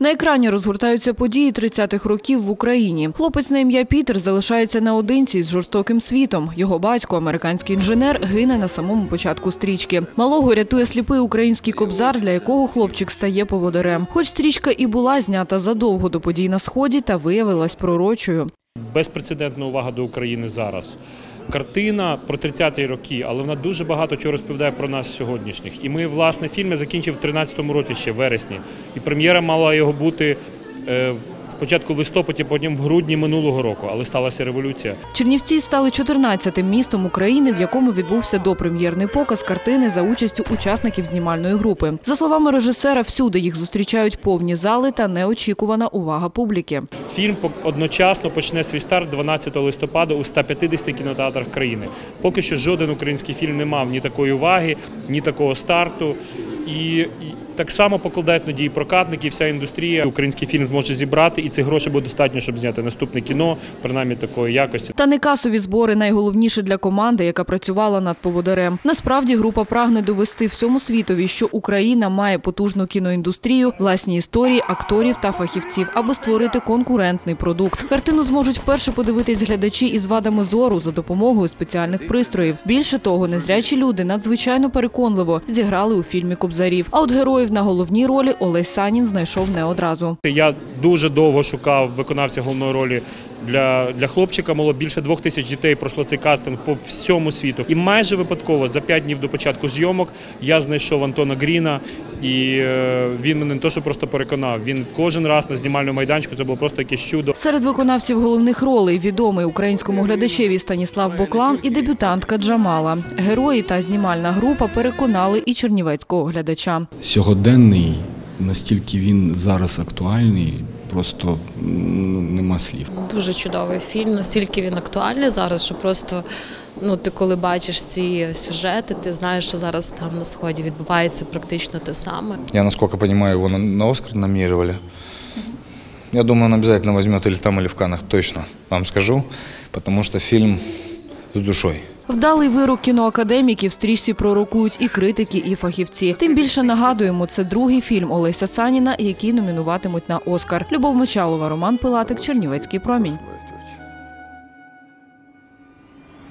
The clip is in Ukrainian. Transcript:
На екрані розгортаються події 30-х років в Україні. Хлопець на ім'я Пітер залишається наодинці з жорстоким світом. Його батько, американський інженер, гине на самому початку стрічки. Малого рятує сліпий український кобзар, для якого хлопчик стає поводирем. Хоч стрічка і була знята задовго до подій на сході та виявилась пророчою. безпрецедентна увага до України зараз. Картина про 30-ті роки, але вона дуже багато чого розповідає про нас сьогоднішніх. І ми, власне, фільм закінчив в 13-му році, ще в вересні. І прем'єра мала його бути е, спочатку в листопаді, потім в грудні минулого року, але сталася революція. Чернівці стали 14-тим містом України, в якому відбувся допрем'єрний показ картини за участю учасників знімальної групи. За словами режисера, всюди їх зустрічають повні зали та неочікувана увага публіки. Фільм одночасно почне свій старт 12 листопада у 150 кінотеатрах країни. Поки що жоден український фільм не мав ні такої уваги, ні такого старту. І так само покладають надії прокатники, вся індустрія. Український фільм зможе зібрати, і цих грошей буде достатньо, щоб зняти наступне кіно, принаймні такої якості. Та не касові збори найголовніше для команди, яка працювала над поводирем. Насправді група прагне довести всьому світові, що Україна має потужну кіноіндустрію, власні історії, акторів та фахівців, аби створити конкурентний продукт. Картину зможуть вперше подивитись глядачі із вадами зору за допомогою спеціальних пристроїв. Більше того, незрячі люди надзвичайно переконливо зіграли у фільмі Кобзарів. А от героїв на головній ролі Олесь Санін знайшов не одразу. Я дуже довго шукав виконавця головної ролі для, для хлопчика. Мало більше двох тисяч дітей пройшло цей кастинг по всьому світу. І майже випадково за п'ять днів до початку зйомок я знайшов Антона Гріна, і е, він мене не то, що просто переконав. Він кожен раз на знімальному майданчику це було просто якесь чудо. Серед виконавців головних ролей відомий українському глядачеві Станіслав Боклан і дебютантка Джамала. Герої та знімальна група переконали і чернівецького глядача. сьогоденний, настільки він зараз актуальний, просто ну, нема слів. Дуже чудовий фільм, настільки він актуальний зараз, що просто ну ти коли бачиш ці сюжети, ти знаєш, що зараз там на сході відбувається практично те саме. Я, наскільки розумію, його на, Оскар номинировали. Я думаю, он обязательно возьмет или там, или в Канах, точно вам скажу, потому что фильм с душой. Вдалий вирок кіноакадеміків стрічці пророкують і критики, і фахівці. Тим більше нагадуємо, це другий фільм Олеся Саніна, який номінуватимуть на Оскар. Любов Мочалова, Роман Пилатик, Чернівецький промінь.